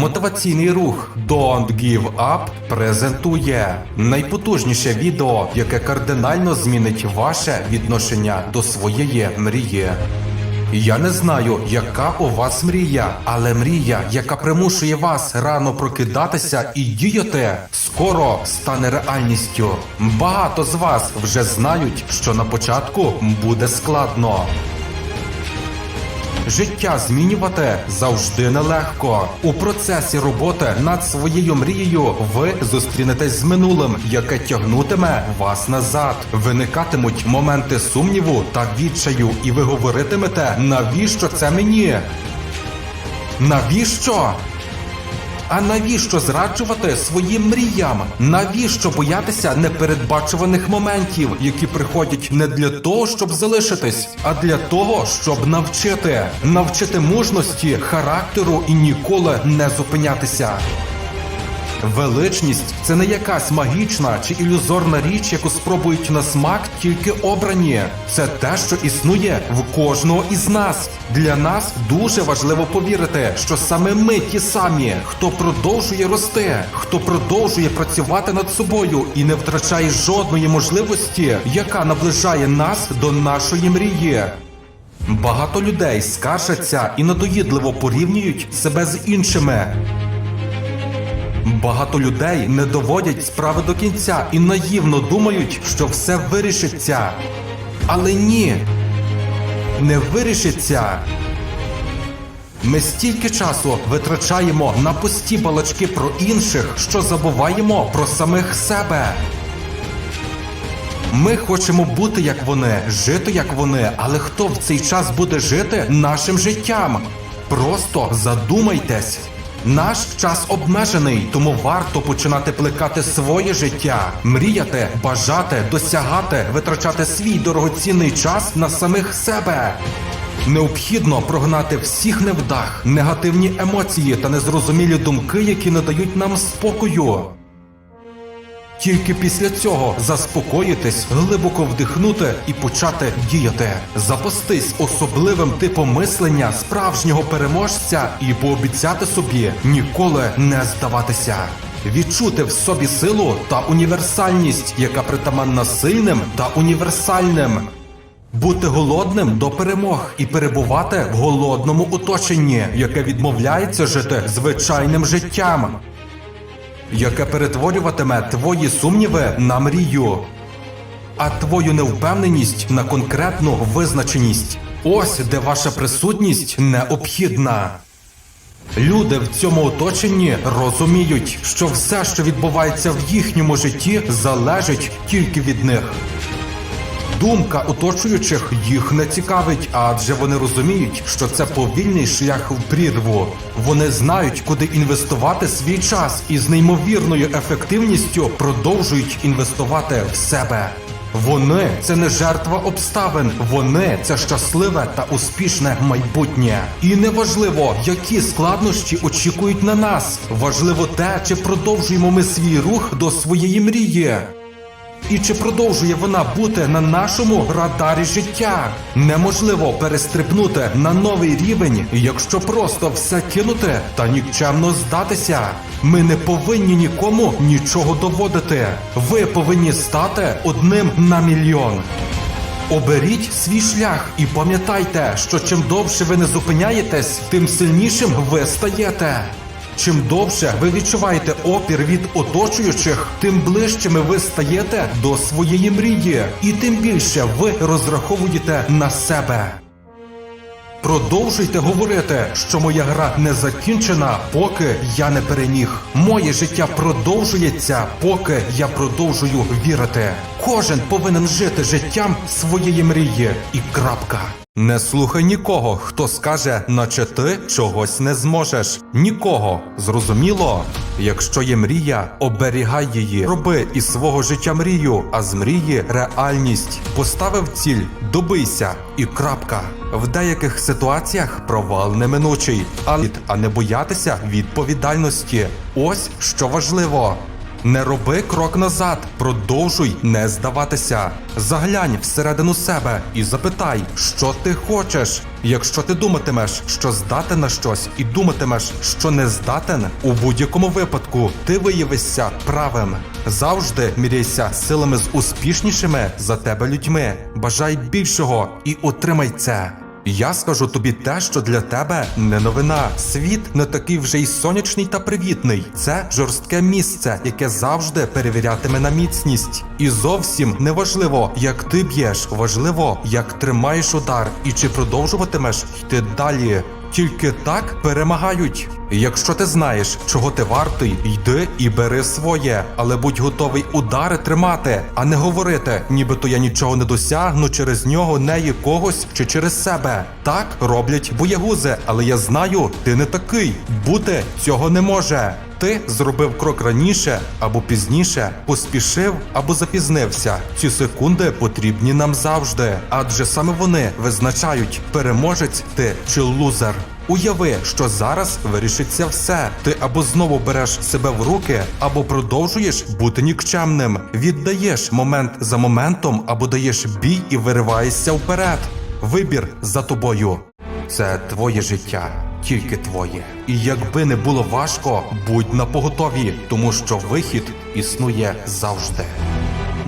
Мотиваційний рух Don't Give Up презентує найпотужніше відео, яке кардинально змінить ваше відношення до своєї мрії. Я не знаю, яка у вас мрія, але мрія, яка примушує вас рано прокидатися і діяти, скоро стане реальністю. Багато з вас вже знають, що на початку буде складно. Життя змінювати завжди нелегко. У процесі роботи над своєю мрією ви зустрінетесь з минулим, яке тягнутиме вас назад. Виникатимуть моменти сумніву та відчаю, і ви говоритимете, навіщо це мені? Навіщо? А навіщо зраджувати своїм мріям? Навіщо боятися непередбачуваних моментів, які приходять не для того, щоб залишитись, а для того, щоб навчити, навчити мужності, характеру і ніколи не зупинятися. Величність це не якась магічна чи ілюзорна річ, яку спробують на смак тільки обрані. Це те, що існує в кожного із нас. Для нас дуже важливо повірити, що саме ми ті самі, хто продовжує рости, хто продовжує працювати над собою і не втрачає жодної можливості, яка наближає нас до нашої мрії. Багато людей скаржаться і надоїдливо порівнюють себе з іншими. Багато людей не доводять справи до кінця і наївно думають, що все вирішиться. Але ні, не вирішиться. Ми стільки часу витрачаємо на пусті балачки про інших, що забуваємо про самих себе. Ми хочемо бути як вони, жити як вони, але хто в цей час буде жити нашим життям? Просто задумайтесь. Наш час обмежений, тому варто починати плекати своє життя, мріяти, бажати, досягати, витрачати свій дорогоцінний час на самих себе. Необхідно прогнати всіх невдах, негативні емоції та незрозумілі думки, які не дають нам спокою. Тільки після цього заспокоїтись, глибоко вдихнути і почати діяти, запастись особливим типом мислення справжнього переможця і пообіцяти собі ніколи не здаватися. Відчути в собі силу та універсальність, яка притаманна сильним та універсальним. Бути голодним до перемог і перебувати в голодному оточенні, яке відмовляється жити звичайним життям яке перетворюватиме твої сумніви на мрію, а твою невпевненість на конкретну визначеність. Ось де ваша присутність необхідна. Люди в цьому оточенні розуміють, що все, що відбувається в їхньому житті, залежить тільки від них. Думка оточуючих їх не цікавить, адже вони розуміють, що це повільний шлях в прірву. Вони знають, куди інвестувати свій час, і з неймовірною ефективністю продовжують інвестувати в себе. Вони це не жертва обставин, вони це щасливе та успішне майбутнє. І неважливо, які складнощі очікують на нас. Важливо те, чи продовжуємо ми свій рух до своєї мрії. І чи продовжує вона бути на нашому радарі життя? Неможливо перестрибнути на новий рівень, якщо просто все кинути та нікчемно здатися. Ми не повинні нікому нічого доводити. Ви повинні стати одним на мільйон. Оберіть свій шлях і пам'ятайте, що чим довше ви не зупиняєтесь, тим сильнішим ви стаєте. Чим довше ви відчуваєте опір від оточуючих, тим ближчими ви стаєте до своєї мрії, і тим більше ви розраховуєте на себе. Продовжуйте говорити, що моя гра не закінчена, поки я не переміг. Моє життя продовжується, поки я продовжую вірити. Кожен повинен жити життям своєї мрії. І крапка. Не слухай нікого, хто скаже, наче ти чогось не зможеш. Нікого. Зрозуміло? Якщо є мрія, оберігай її. Роби із свого життя мрію, а з мрії реальність. Поставив ціль, добийся і крапка. В деяких ситуаціях провал неминучий, а не боятися відповідальності. Ось що важливо. Не роби крок назад, продовжуй не здаватися. Заглянь всередину себе і запитай, що ти хочеш. Якщо ти думатимеш, що здатен на щось, і думатимеш, що не здатен, у будь-якому випадку ти виявишся правим. Завжди міряйся силами з успішнішими за тебе людьми. Бажай більшого і отримай це. Я скажу тобі те, що для тебе не новина. Світ не такий вже й сонячний та привітний. Це жорстке місце, яке завжди перевірятиме на міцність. І зовсім не важливо, як ти б'єш, важливо, як тримаєш удар і чи продовжуватимеш йти далі. Тільки так перемагають. Якщо ти знаєш, чого ти вартий, йди і бери своє, але будь готовий удари тримати, а не говорити, нібито я нічого не досягну через нього, неї когось чи через себе. Так роблять боягузи, але я знаю, ти не такий. Бути цього не може. Ти зробив крок раніше або пізніше, поспішив або запізнився. Ці секунди потрібні нам завжди, адже саме вони визначають, переможець ти чи лузер. Уяви, що зараз вирішиться все. Ти або знову береш себе в руки, або продовжуєш бути нікчемним. Віддаєш момент за моментом, або даєш бій і вириваєшся вперед. Вибір за тобою. Це твоє життя, тільки твоє. І якби не було важко, будь на поготові, тому що вихід існує завжди.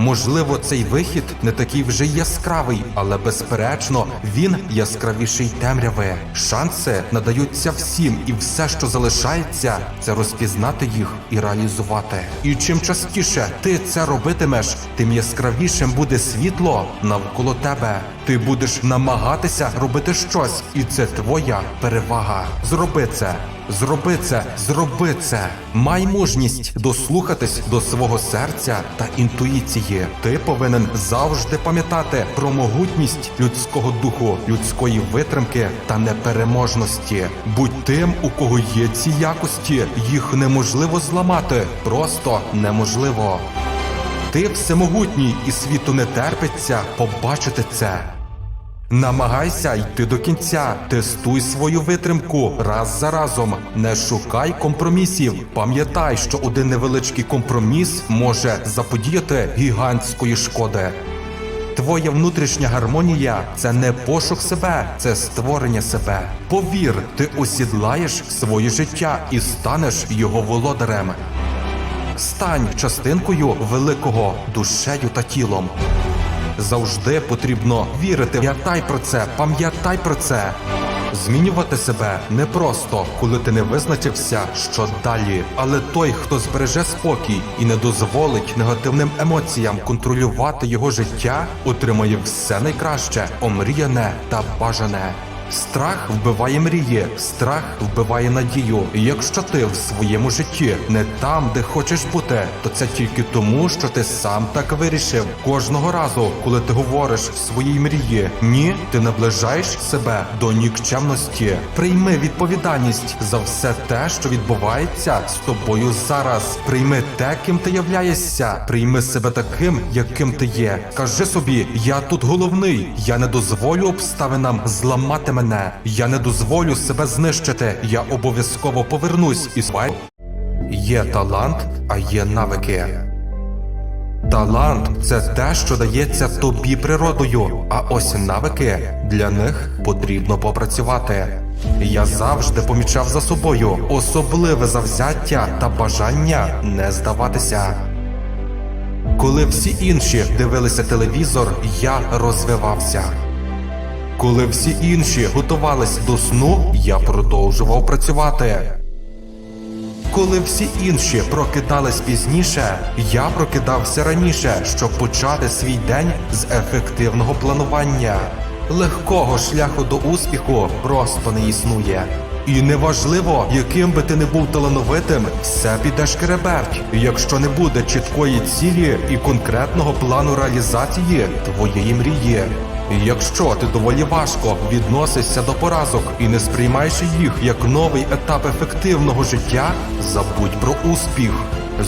Можливо, цей вихід не такий вже яскравий, але безперечно він яскравіший темряви. Шанси надаються всім, і все, що залишається, це розпізнати їх і реалізувати. І чим частіше ти це робитимеш, тим яскравішим буде світло навколо тебе. Ти будеш намагатися робити щось, і це твоя перевага. Зроби це. Зроби це, зроби це. Май мужність дослухатись до свого серця та інтуїції. Ти повинен завжди пам'ятати про могутність людського духу, людської витримки та непереможності. Будь тим, у кого є ці якості, їх неможливо зламати, просто неможливо. Ти всемогутній, і світу не терпиться побачити це. Намагайся йти до кінця, тестуй свою витримку раз за разом. Не шукай компромісів. Пам'ятай, що один невеличкий компроміс може заподіяти гігантської шкоди. Твоя внутрішня гармонія це не пошук себе, це створення себе. Повір, ти осідлаєш своє життя і станеш його володарем. Стань частинкою великого душею та тілом. Завжди потрібно вірити. Пам'ятай про це, пам'ятай про це. Змінювати себе непросто, коли ти не визначився, що далі. Але той, хто збереже спокій і не дозволить негативним емоціям контролювати його життя, отримає все найкраще, омріяне та бажане. Страх вбиває мрії, страх вбиває надію. І якщо ти в своєму житті не там, де хочеш бути, то це тільки тому, що ти сам так вирішив. Кожного разу, коли ти говориш в своїй мрії, ні, ти наближаєш себе до нікчемності. Прийми відповідальність за все те, що відбувається з тобою зараз. Прийми те, ким ти являєшся. Прийми себе таким, яким ти є. Кажи собі, я тут головний. Я не дозволю обставинам зламати мене. Я не дозволю себе знищити. Я обов'язково повернусь і свай. Є талант, а є навики. Талант це те, що дається тобі природою, а ось навики для них потрібно попрацювати. Я завжди помічав за собою особливе завзяття та бажання не здаватися. Коли всі інші дивилися телевізор, я розвивався. Коли всі інші готувались до сну, я продовжував працювати. Коли всі інші прокидались пізніше, я прокидався раніше, щоб почати свій день з ефективного планування. Легкого шляху до успіху просто не існує. І неважливо, яким би ти не був талановитим, все піде шкереберть. Якщо не буде чіткої цілі і конкретного плану реалізації твоєї мрії. Якщо ти доволі важко відносишся до поразок і не сприймаєш їх як новий етап ефективного життя, забудь про успіх.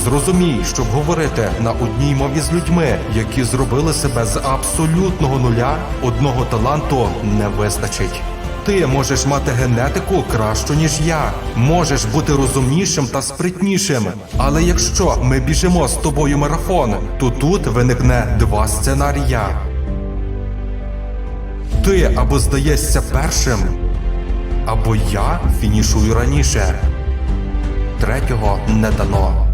Зрозумій, щоб говорити на одній мові з людьми, які зробили себе з абсолютного нуля, одного таланту не вистачить. Ти можеш мати генетику кращу, ніж я. Можеш бути розумнішим та спритнішим. Але якщо ми біжимо з тобою марафон, то тут виникне два сценарія. Ти або здаєшся першим, або я фінішую раніше. Третього не дано.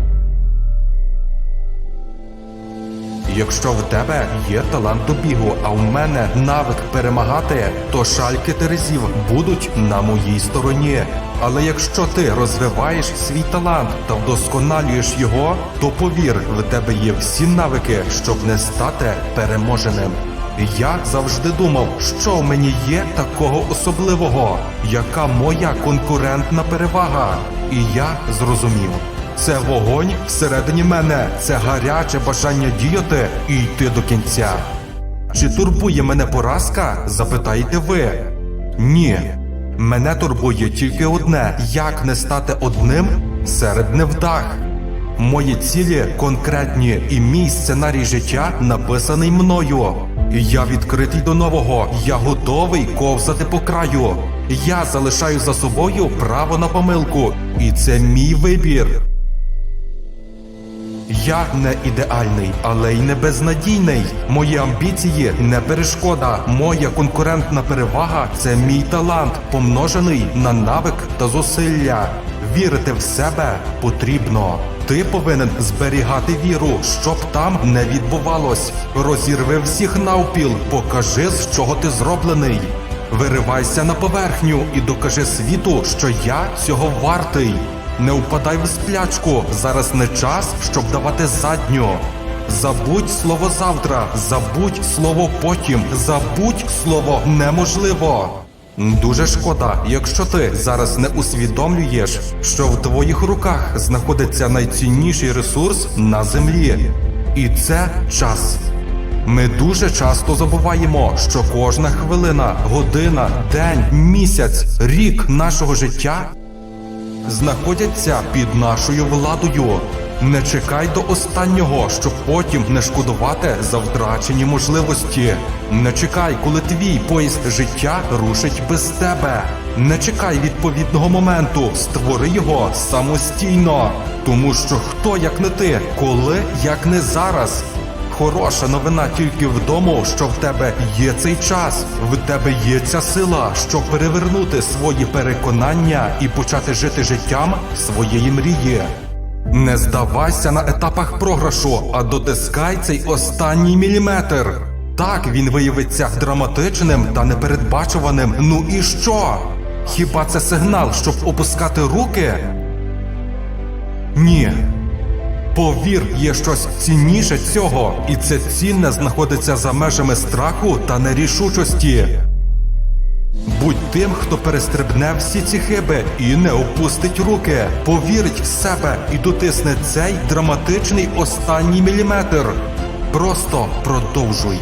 Якщо в тебе є талант до бігу, а в мене навик перемагати, то шальки терезів будуть на моїй стороні. Але якщо ти розвиваєш свій талант та вдосконалюєш його, то повір, в тебе є всі навики, щоб не стати переможеним. Я завжди думав, що в мені є такого особливого, яка моя конкурентна перевага. І я зрозумів. Це вогонь всередині мене, це гаряче бажання діяти і йти до кінця. Чи турбує мене поразка? Запитаєте ви. Ні. Мене турбує тільки одне: як не стати одним серед невдах. Мої цілі конкретні, і мій сценарій життя написаний мною. Я відкритий до нового, я готовий ковзати по краю. Я залишаю за собою право на помилку, і це мій вибір. Я не ідеальний, але й не безнадійний. Мої амбіції не перешкода. Моя конкурентна перевага це мій талант, помножений на навик та зусилля. Вірити в себе потрібно. Ти повинен зберігати віру, щоб там не відбувалось. Розірви всіх навпіл, покажи, з чого ти зроблений. Виривайся на поверхню і докажи світу, що я цього вартий. Не впадай в сплячку. Зараз не час, щоб давати задню. Забудь слово завтра, забудь слово потім, забудь слово неможливо. Дуже шкода, якщо ти зараз не усвідомлюєш, що в твоїх руках знаходиться найцінніший ресурс на землі, і це час. Ми дуже часто забуваємо, що кожна хвилина, година, день, місяць, рік нашого життя знаходяться під нашою владою. Не чекай до останнього, щоб потім не шкодувати за втрачені можливості. Не чекай, коли твій поїзд життя рушить без тебе. Не чекай відповідного моменту, створи його самостійно. Тому що хто як не ти, коли як не зараз. Хороша новина тільки в тому, що в тебе є цей час, в тебе є ця сила, щоб перевернути свої переконання і почати жити життям своєї мрії. Не здавайся на етапах програшу, а дотискай цей останній міліметр. Так він виявиться драматичним та непередбачуваним. Ну і що? Хіба це сигнал, щоб опускати руки? Ні. Повір, є щось цінніше цього, і це цінне знаходиться за межами страху та нерішучості. Будь тим, хто перестрибне всі ці хиби і не опустить руки, повірить в себе і дотисне цей драматичний останній міліметр. Просто продовжуй.